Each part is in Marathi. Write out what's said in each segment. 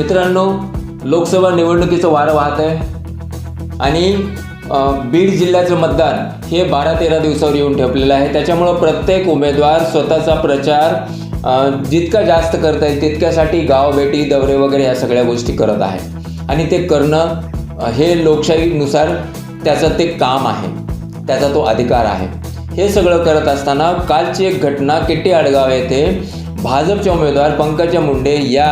मित्रांनो लोकसभा निवडणुकीचं वारं वाहत आहे. आणि बीड जिल्ह्याचं मतदान हे बारा तेरा दिवसावर येऊन ठेपलेलं आहे. त्याच्यामुळं प्रत्येक उमेदवार स्वतःचा प्रचार जितका जास्त करता येईल तितक्यासाठी गावभेटी दौरे वगैरे या सगळ्या गोष्टी करत आहे. आणि ते करणं हे लोकशाहीनुसार त्याचं ते काम आहे. त्याचा तो अधिकार आहे. हे सगळं करत असताना कालची एक घटना किट्टी आडगाव येथे भाजपचे उमेदवार पंकजा मुंडे या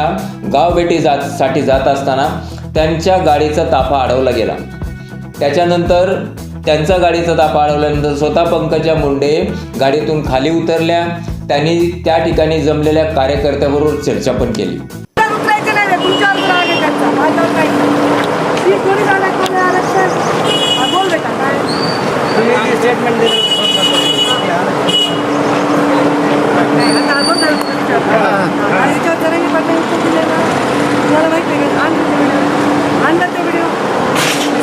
गावभेटी जात साठी जात असताना त्यांच्या गाडीचा ताफा अडवला गेला. त्याच्यानंतर त्यांचा गाडीचा ताफा अडवल्यानंतर स्वतः पंकजा मुंडे गाडीतून खाली उतरल्या. त्यांनी त्या ठिकाणी जमलेल्या कार्यकर्त्याबरोबर चर्चा पण केली तर उतरायचं नाही रे, तुमच्यावर राग आहे त्यांचा माझ्यावर काही नाही. ती कोणी झालं कोणी आरक्षण हा, बोल बेटा काय नाही, आता अजून नाही उत्तर विचारलं. आणि याच्यावर जरा मी पटकन उत्तर दिलं ना, तुम्हाला माहिती आहे का? आण ते व्हिडिओ. आणलं ते व्हिडिओ. मी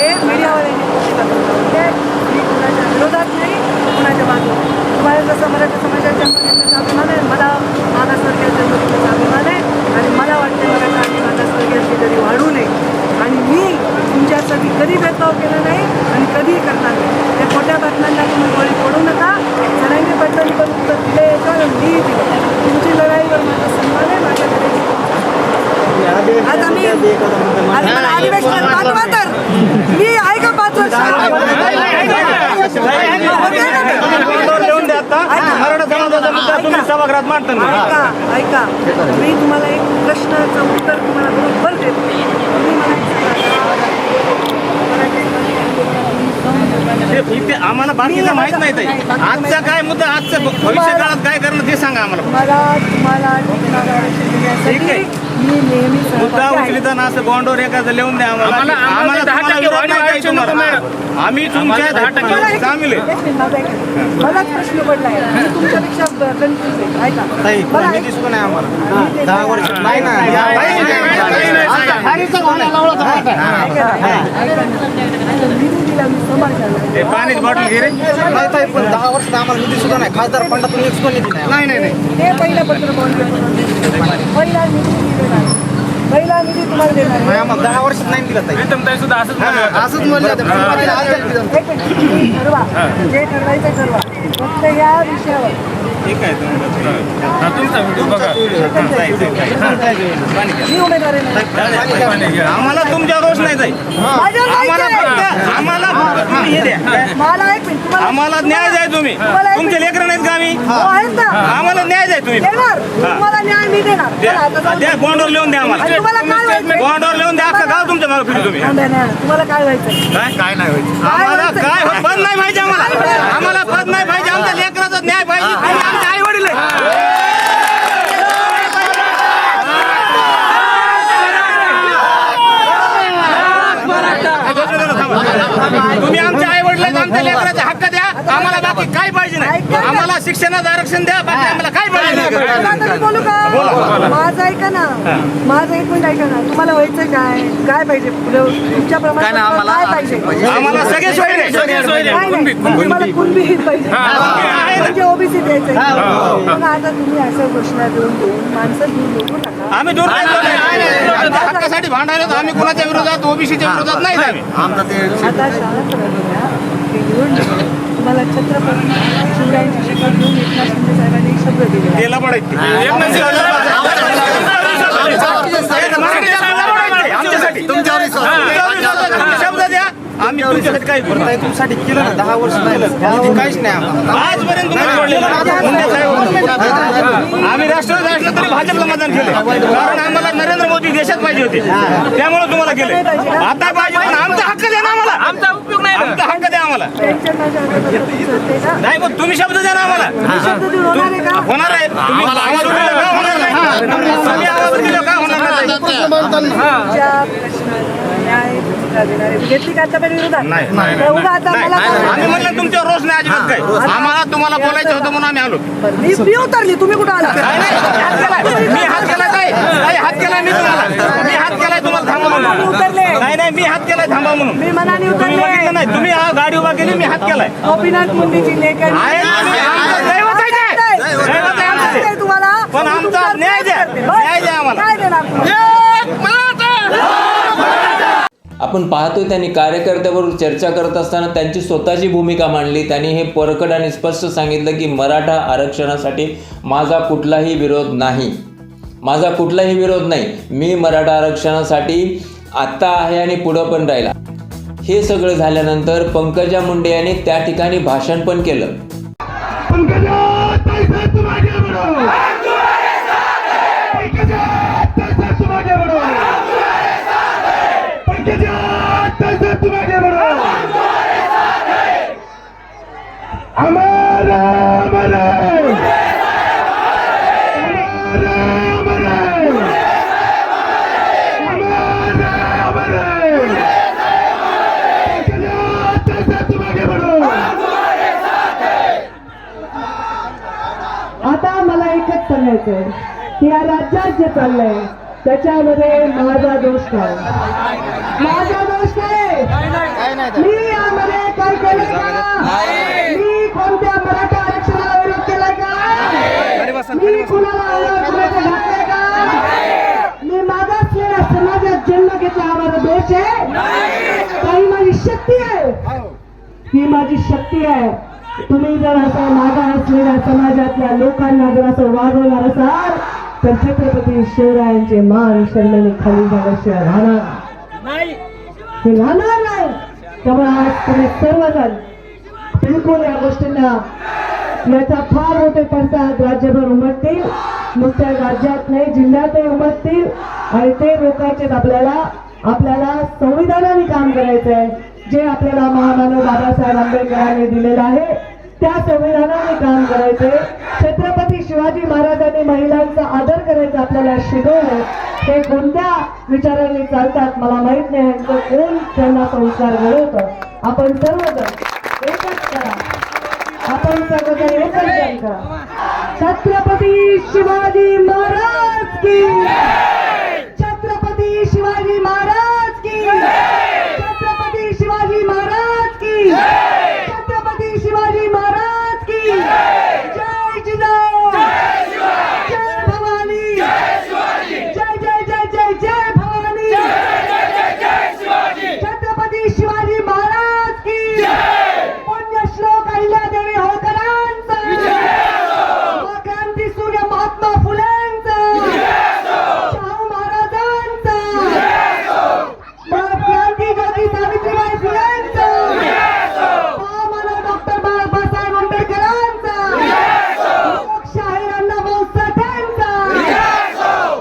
सांगते. हे मीडियावाल्यांनी गोष्टी करतात. ते म्हणजे मी कुणाच्या विरोधात नाही कुणाच्या बाजूला तुम्हाला जसं मराठी समाजाच्या मुलीचा अभिमान आहे मला मागासवर्गीयाच्या मुलीचा अभिमान आहे आणि मला वाटते मराठा आणि मागासवर्गीयाची जरी वाढू नये आणि मी तुमच्यासाठी कधी भेदभाव केला नाही आणि कधीही करणार नाही त्या खोट्या बातम्यांना तुम्ही बळी पडू नका सरांनी पडलं पण उत्तर दिलं याच्यावर मी दिलं तुमची लढाईवर माझा सन्मान आहे माझ्या आज आम्ही आज मला अधिवेशनात पाठवा तर मी आहे का पाच वर्ष सभागृहात मांडता ऐका ऐका मी तुम्हाला एक प्रश्नाचं उत्तर तुम्हाला बरोबर देतो तुम्ही. ते इथे आम्हाला बाकीचं माहीत नाही ताई आजचा काय मुद्दा आजचं भविष्य काळात काय करणं ते सांगा आम्हाला मला तुम्हाला ठीक आहे. मी नेहमी मुद्दा सहभागी आहे. उचलिताना असं बॉन्डवर एखादं लिहून द्या आम्हाला आम्हाला- आम्हाला आम्हाला दहा तुम्हाला टक्के विरोध नाही तुम्हाला. आम्ही तुमच्या दहा मला टक्के एक- सामील आहे एक मिनिट, माझं ऐका. मलाच प्रश्न पडलाय मी तुमच्यापेक्षा कन्फ्युज आहे ऐका मला एक- दिसतो नाही आम्हाला दहा वर्ष नाही ना या- नाही, नाही, नाही, नाही, नाही. ऐका ना, ऐका ना. निधी दिला मी समाजाला ते पाणीच बॉटल घे रे. पण दहा वर्ष आम्हाला निधी सुद्धा नाही. खासदार फंडातून एक सुद्धा निधी नाही. नाही नाही नाही. ते पहिलं पत्र पहिला निधी पहिला निधी तुम्हाला देणार. नाही, आम्हाला दहा वर्षात नाही दिला ताई. प्रीतमताई सुद्धा असंच होते. असंच म्हणलं. पण आज. एक मिनिट. ठरवा. जे ठरवायचं ठरवा. फक्त या विषयावर. ठीक आहे तुमचा व्हिडिओ बघा. आम्हाला तुमच्या रोष नाही जाईल आम्हाला. फक्त आम्हाला तुम्ही हे द्या. आम्हाला न्याय द्या तुम्ही. तुमचे लेकरं नाहीत का आम्ही? हो, आम्हाला न्याय द्या तुम्ही. द्या. बॉन्डवर लिहून द्या आम्हाला. तुम्हाला काय व्हायचंय? बॉन्डवर लिहून द्या. अख्खा गाव तुमच्या मागे फिरू तुम्ही. तुम्हाला काय व्हायचं काय काय नाही व्हायचं. आम्हाला? काय पद नाही पाहिजे आम्हाला. आम्हाला पद नाही पाहिजे. आमच्या लेकराचा न्याय पाहिजे आणि आमचे आई वडील तुम्ही आमच्या आई वडिलांचा आमच्या लेकराचा हक्क द्या. आम्हाला बाकी काय पाहिजे नाही. आम्हाला शिक्षणाचं आरक्षण द्या. बाकी आम्हाला काय पाहिजे आता नाही मी बोलू का? माझं ऐका ना. माझं एक मिनिट ऐका ना. तुम्हाला व्हायचं काय? काय पाहिजे? पुढे तुमच्या प्रमाणात काय पाहिजे? आम्हाला सगळे सोयी नाही. नाही. तुम्हाला कुणबी पाहिजे. म्हणजे ओबीसी द्यायचं पण आता तुम्ही असं घोषणा देऊन देऊन माणसं घेऊन बोलू नका. आम्ही दूर नाही जात नाही. आमच्या हक्कासाठी भांडायला आम्ही कुणाच्या विरोधात ओबीसीच्या विरोधात नाही आम्ही आमचा ते आता शाळा निवडणूक तुम्हाला छत्रपती शिवरायांची शपथ घेऊन एकनाथ शिंदे साहेबांनी एक शब्द दिलेला. शब्द द्या आम्ही तुमच्यासाठी काही करू ताई, तुमच्यासाठी केलं ना दहा वर्ष काहीच नाही आम्हाला आजपर्यंत आम्ही राष्ट्रवादी असलं तरी भाजपला मतदान केलं कारण आम्हाला नरेंद्र मोदी देशात पाहिजे होते त्यामुळे तुम्हाला केलं आता पाहिजे पण आमचा हक्क द्या ना आम्हाला आमचा उपयोग नाही. आमचा हक्क द्या आम्हाला. नाही पण तुम्ही शब्द द्या ना आम्हाला. होणार आहे तुम्ही आवाज उठवला का होणार नाही. तुम्ही आवाज दिला का होणार घेतली का आतापर्यंत विरोधात? आता आम्ही म्हणलं तुमच्या रोज नाही अजिबात काय आम्हाला तुम्हाला बोलायचं होतं म्हणून आम्ही आलो. मी मी उतरली. तुम्ही कुठं आला. मी हात केला काय नाही, हात केलाय मी तुम्हाला. मी हात केलाय तुम्हाला. म्हणून उतरले नाही नाही मी हात केलाय थांबा म्हणून मी मनाने तुम्ही बघितलं उतरले नाही तुम्ही हा गाडी उभा केली मी हात केलाय गोपीनाथ मुंडेची लेख आहे. आहे ना, मी- आमचं दैवत आहे ते. दैवत आहे आमचं ते. तुम्हाला पण आमचा न्याय द्या. न्याय द्या आम्हाला. काय देणार तुम्हाला? आपण पाहतोय त्यांनी कार्यकर्त्याबरोबर चर्चा करत असताना त्यांची स्वतःची भूमिका मांडली त्यांनी हे परकट आणि स्पष्ट सांगितलं की मराठा आरक्षणासाठी माझा कुठलाही विरोध नाही माझा कुठलाही विरोध नाही. मी मराठा आरक्षणासाठी आत्ता आहे आणि पुढं पण राहिला. हे सगळं झाल्यानंतर पंकजा मुंडे यांनी त्या ठिकाणी भाषण पण केलं. पंकजा! सांगायचंय की या राज्यात जे चाललंय त्याच्यामध्ये माझा दोष काय? माझा दोष काय? मी यामध्ये काय केलं का? मी कोणत्या मराठा आरक्षणाला विरोध केलाय का? मी कुणाला का? मी मागासलेल्या समाजात जन्म घेतला हा माझा दोष आहे? काही माझी शक्ती आहे? ही माझी शक्ती आहे. तुम्ही जर असं मागा असलेल्या समाजातल्या लोकांना जर असं वागवणार असाल तर छत्रपती शिवरायांचे मान शर्मेने खाली झाल्याशिवाय राहणार हे राहणार नाही. त्यामुळे आज तुम्ही सर्वजण बिलकुल या गोष्टींना याचा फार मोठे पडसाद राज्यभर उमटतील. नुसत्या राज्यात नाही जिल्ह्यातही उमटतील. आणि ते रोखायचे आपल्याला आपल्याला संविधानाने काम करायचं आहे जे आपल्याला महामानव बाबासाहेब आंबेडकरांनी दिलेलं आहे त्या संविधानाने काम करायचे. छत्रपती शिवाजी महाराजांनी महिलांचा आदर करायचा आपल्याला शिकवलं. ते कोणत्या विचारांनी चालतात मला माहीत नाही. यांचं कोण त्यांना संस्कार घडवतं? आपण सर्वजण एकच करा. आपण सर्वजण एकच करा. छत्रपती शिवाजी महाराज की छत्रपती शिवाजी महाराज की छत्रपती शिवाजी महाराज की छत्रपती शिवाजी महाराज की जय जिजाऊ जय भवानी जय जय जय जय जय भवानी छत्रपती शिवाजी महाराज की पुण्यश्लोक अहिल्यादेवी होळकरांचा क्रांती सूर्य महात्मा फुलेंचा शाहू महाराजांचा क्रांती ज्योती सावित्रीबाई फुलेंचा महामानव डॉक्टर बाबासाहेब आंबेडकरांचा लोकशाहीर अण्णाभाऊ साठ्यांचा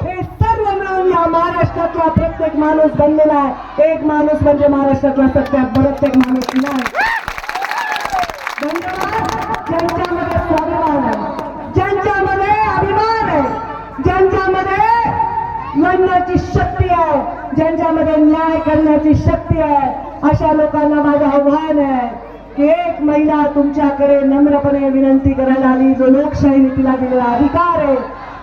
हे सर्व मिळून या महाराष्ट्रातला प्रत्येक माणूस बनलेला आहे. एक माणूस म्हणजे महाराष्ट्रातला सत्यात प्रत्येक माणूस नाही. ज्यांच्यामध्ये स्वाभिमान आहे ज्यांच्यामध्ये अभिमान आहे ज्यांच्यामध्ये लढण्याची शक्ती आहे ज्यांच्यामध्ये न्याय करण्याची शक्ती आहे अशा लोकांना माझं आव्हान आहे की एक महिला तुमच्याकडे नम्रपणे विनंती करायला आली. जो लोकशाहीने तिला दिलेला अधिकार आहे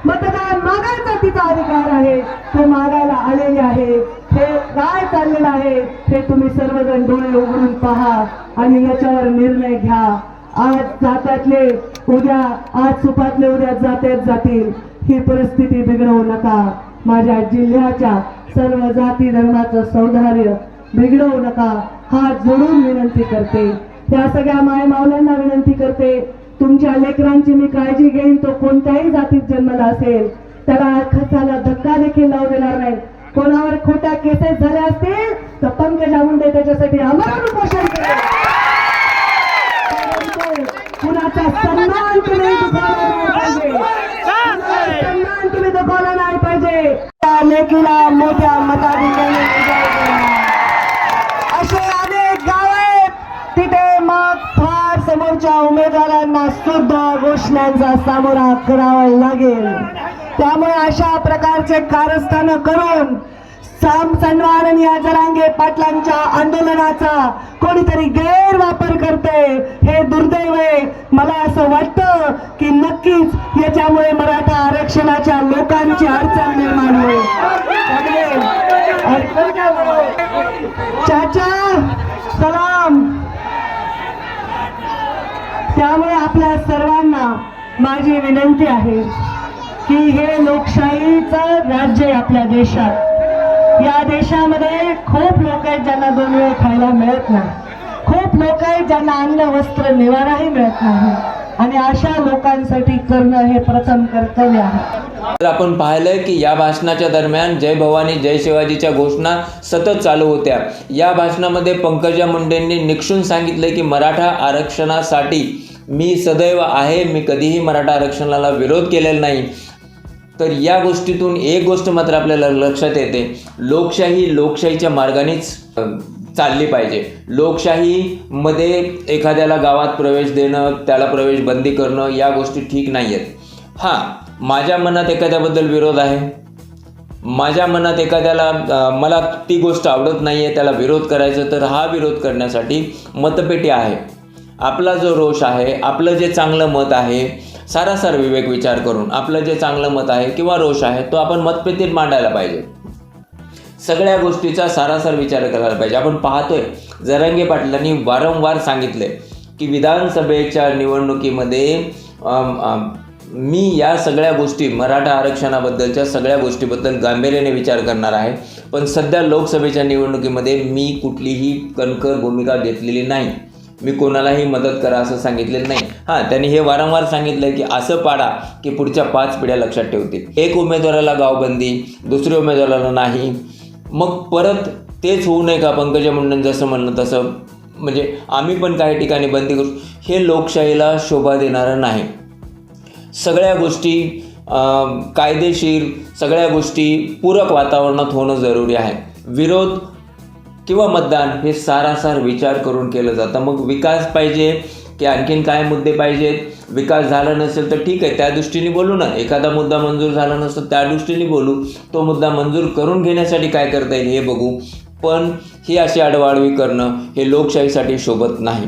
मतदान मागायचा तिचा अधिकार आहे. तो मागायला आलेले आहे. हे काय चाललेलं आहे हे तुम्ही सर्वजण डोळे उघडून पहा आणि याच्यावर निर्णय घ्या. आज जात्यातले उद्या आज सुपातले उद्या जात्यात जातील. ही परिस्थिती बिघडवू नका. माझ्या जिल्ह्याच्या सर्व जाती धर्माचं सौंदर्य बिघडवू नका. हात जोडून विनंती करते. त्या सगळ्या मायमावल्यांना विनंती करते. तुमच्या लेकरांची मी काळजी घेईन तो कोणत्याही जातीत जन्मला असेल त्याला खसाला धक्का देखील लावू देणार नाही. कोणावर खोट्या केसेस झाल्या असतील तर पंकजा मुंडे त्याच्यासाठी आम्हाला उपोषण केलं. कुणाचा सन्मान तुम्ही दुखावला नाही पाहिजे. सन्मान तुम्ही दुखावला नाही पाहिजे. लेकीला मोठ्या सुद्धा घोषणांचा सामोरा करावा लागेल. त्यामुळे अशा प्रकारचे कारस्थान करून साम सन्मान आणि या जरांगे पाटलांच्या आंदोलनाचा कोणीतरी गैरवापर करते हे दुर्दैव आहे. मला असं वाटतं की नक्कीच याच्यामुळे मराठा आरक्षणाच्या लोकांची अडचण निर्माण होईल. चाचा सलाम. त्यामुळे आपल्या सर्वांना माझी विनंती आहे की हे लोकशाहीचं राज्य आहे आपल्या देशात. या देशामध्ये खूप लोक आहेत ज्यांना दोन वेळ खायला मिळत नाही. खूप लोक आहेत ज्यांना अन्न वस्त्र निवाराही मिळत नाही. आणि अशा लोकांसाठी करणं हे प्रथम कर्तव्य आहे. तर आपण पाहिलंय की या भाषणाच्या दरम्यान जय भवानी जय शिवाजीच्या घोषणा सतत चालू होत्या. या भाषणामध्ये पंकजा मुंडेंनी निक्षून सांगितले की मराठा आरक्षणासाठी मी सदैव आहे मी कधीही मराठा आरक्षणाला विरोध केलेला नाही. तर या गोष्टीतून एक गोष्ट मात्र आपल्याला लक्षात येते. लोकशाही लोकशाहीच्या मार्गानेच चालली पाहिजे. लोकशाहीमध्ये एखाद्याला गावात प्रवेश देणं त्याला प्रवेश बंदी करणं या गोष्टी ठीक नाही आहेत हां माझ्या मनात एखाद्याबद्दल विरोध आहे. माझ्या मनात एखाद्याला मला ती गोष्ट आवडत नाही आहे त्याला विरोध करायचा तर हा विरोध करण्यासाठी मतपेटी आहे. आपला जो रोष आहे आपलं जे चांगलं मत आहे सारासार विवेक विचार करून आपलं जे चांगलं मत आहे किंवा रोष आहे तो आपण मतपेटीत मांडायला पाहिजे. सगळ्या गोष्टीचा सारासार विचार करायला पाहिजे. आपण पाहतोय जरांगे पाटलांनी वारंवार सांगितले की विधानसभेच्या निवडणुकीमध्ये मी या सगळ्या गोष्टी मराठा आरक्षणाबद्दलच्या सगळ्या गोष्टीबद्दल गांभीर्याने विचार करणार आहे. पण सध्या लोकसभेच्या निवडणुकीमध्ये मी कुठलीही कणखर भूमिका घेतलेली नाही. मी कोणालाही मदत करा असं सांगितलेलं नाही. हां त्यांनी हे वारंवार सांगितलं की असं पाडा की पुढच्या पाच पिढ्या लक्षात ठेवतील. एक उमेदवाराला गावबंदी दुसऱ्या उमेदवाराला नाही. मग परत तेच होऊ नये का? पंकजा मुंडे जसं म्हणलं तसं. म्हणजे आम्ही पण काही ठिकाणी बंदी करू. हे लोकशाहीला शोभा देणारं नाही. सगळ्या गोष्टी कायदेशीर सगळ्या गोष्टी पूरक वातावरणात होणं जरुरी आहे. विरोध किंवा मतदान हे सारासार विचार करून केलं जातं. मग विकास पाहिजे की आणखीन काय मुद्दे पाहिजेत? विकास झाला नसेल तर ठीक आहे त्या दृष्टीने बोलू ना. एखादा मुद्दा मंजूर झाला नसेल त्या दृष्टीने बोलू. तो मुद्दा मंजूर करून घेण्यासाठी काय करता येईल हे बघू. पण ही अशी आडवाडवी करणं हे लोकशाहीसाठी शोभत नाही.